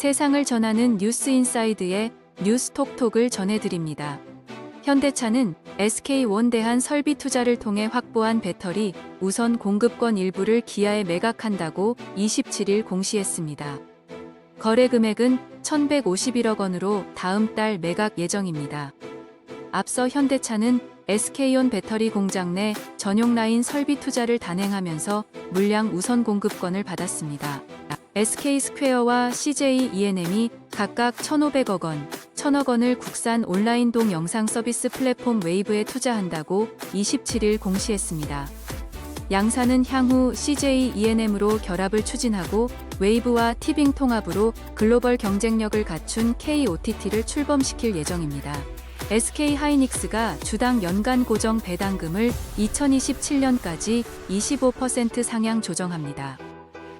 세상을 전하는 뉴스 인사이드의 뉴스 톡톡을 전해드립니다. 현대차는 SK 원대한 설비 투자를 통해 확보한 배터리 우선 공급권 일부를 기아에 매각한다고 27일 공시했습니다. 거래 금액은 1,151억 원으로 다음 달 매각 예정입니다. 앞서 현대차는 SK온 배터리 공장 내 전용 라인 설비 투자를 단행하면서 물량 우선 공급권을 받았습니다. SK 스퀘어와 CJ E&M이 각각 1,500억 원, 1,000억 원을 국산 온라인 동영상 서비스 플랫폼 웨이브에 투자한다고 27일 공시했습니다. 양사는 향후 CJ E&M으로 결합을 추진하고 웨이브와 티빙 통합으로 글로벌 경쟁력을 갖춘 KOTT를 출범시킬 예정입니다. SK 하이닉스가 주당 연간 고정 배당금을 2027년까지 25% 상향 조정합니다.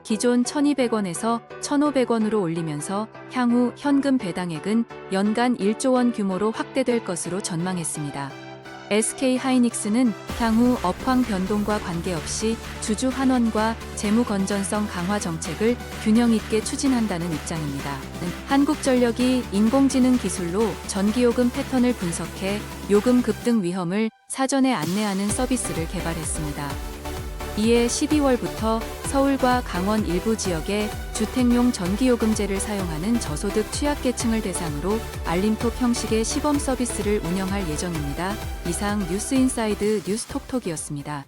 기존 1,200원에서 1,500원으로 올리면서 향후 현금 배당액은 연간 1조 원 규모로 확대될 것으로 전망했습니다. SK 하이닉스는 향후 업황 변동과 관계없이 주주 환원과 재무 건전성 강화 정책을 균형 있게 추진한다는 입장입니다. 한국전력이 인공지능 기술로 전기요금 패턴을 분석해 요금 급등 위험을 사전에 안내하는 서비스를 개발했습니다. 이에 12월부터 서울과 강원 일부 지역에 주택용 전기요금제를 사용하는 저소득 취약계층을 대상으로 알림톡 형식의 시범 서비스를 운영할 예정입니다. 이상 뉴스인사이드 뉴스톡톡이었습니다.